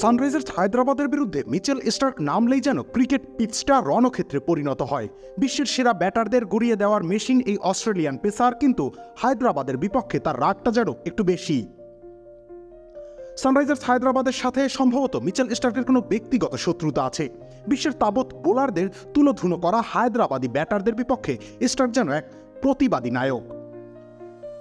Sunrisers হায়দ্রাবাদের বিরুদ্ধে Mitchell Starc নামলেই যেন ক্রিকেট পিচটা রণক্ষেত্রে পরিণত হয়। বিশ্বের সেরা ব্যাটারদের গড়িয়ে দেওয়ার মেশিন এই অস্ট্রেলিয়ান পেসার, কিন্তু হায়দ্রাবাদের বিপক্ষে তার রাগটা যেন একটু বেশি। সানরাইজার্স হায়দ্রাবাদের সাথে সম্ভবত মিচেল স্টার্কের কোনো ব্যক্তিগত শত্রুতা আছে। বিশ্বের তাবৎ বোলারদের তুলোধুনো করা হায়দ্রাবাদী ব্যাটারদের বিপক্ষে স্টার্ক যেন এক প্রতিবাদী নায়ক।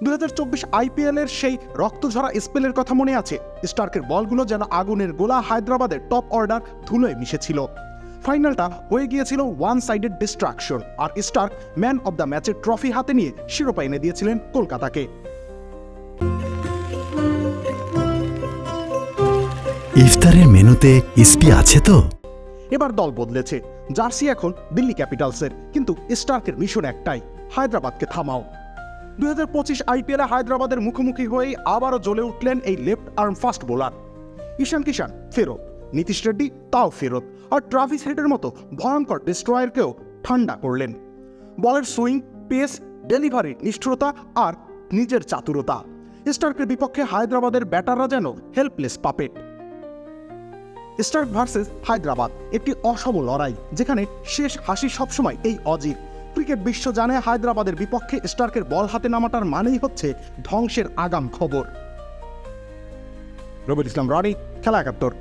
দু হাজার চব্বিশ আইপিএলের সেই রক্তঝরা স্পেলের কথা মনে আছে। স্টার্কের বলগুলো যেন আগুনের গোলা হায়দ্রাবাদের টপ অর্ডার ধুলোয় মিশেছিল। ফাইনালটা হয়ে গিয়েছিল ওয়ান সাইডেড ডিস্ট্রাকশন আর স্টার্ক ম্যান অব দ্য ম্যাচের ট্রফি হাতে নিয়ে শিরোপা এনে দিয়েছিলেন কলকাতাকে। ইফতারের মেনুতে ইসপি আছে তো? এবার দল বদলেছে। জার্সি এখন দিল্লি ক্যাপিটালসের কিন্তু স্টার্কের মিশন একটাই হায়দ্রাবাদকে থামাও। হাজার পঁচিশ আইপিএলে হায়দ্রাবাদের মুখোমুখি হয়েই আবারও জ্বলে উঠলেন এই left arm fast bowler. Ishan Kishan ফেরত। নীতিশ রেড্ডি, তাও ফেরত। আর ট্রাভিস হেডের মতো ভয়ঙ্কর ডিস্ট্রয়ারকেও ঠান্ডা করলেন। বলের সুইং, পেস ডেলিভারি নিষ্ঠুরতা আর নিজের চাতুরতা। স্টার্কের বিপক্ষে হায়দ্রাবাদের ব্যাটাররা যেন helpless puppet Starc versus Hyderabad, একটি অসম লড়াই, যেখানে শেষ হাসি সবসময় এই অজিত। ক্রিকেট বিশ্ব জানে হায়দ্রাবাদের বিপক্ষে স্টার্কের বল হাতে নামাটার মানেই হচ্ছে ধ্বংসের আগাম খবর। রবির ইসলাম রানি, খেলা একাত্তর।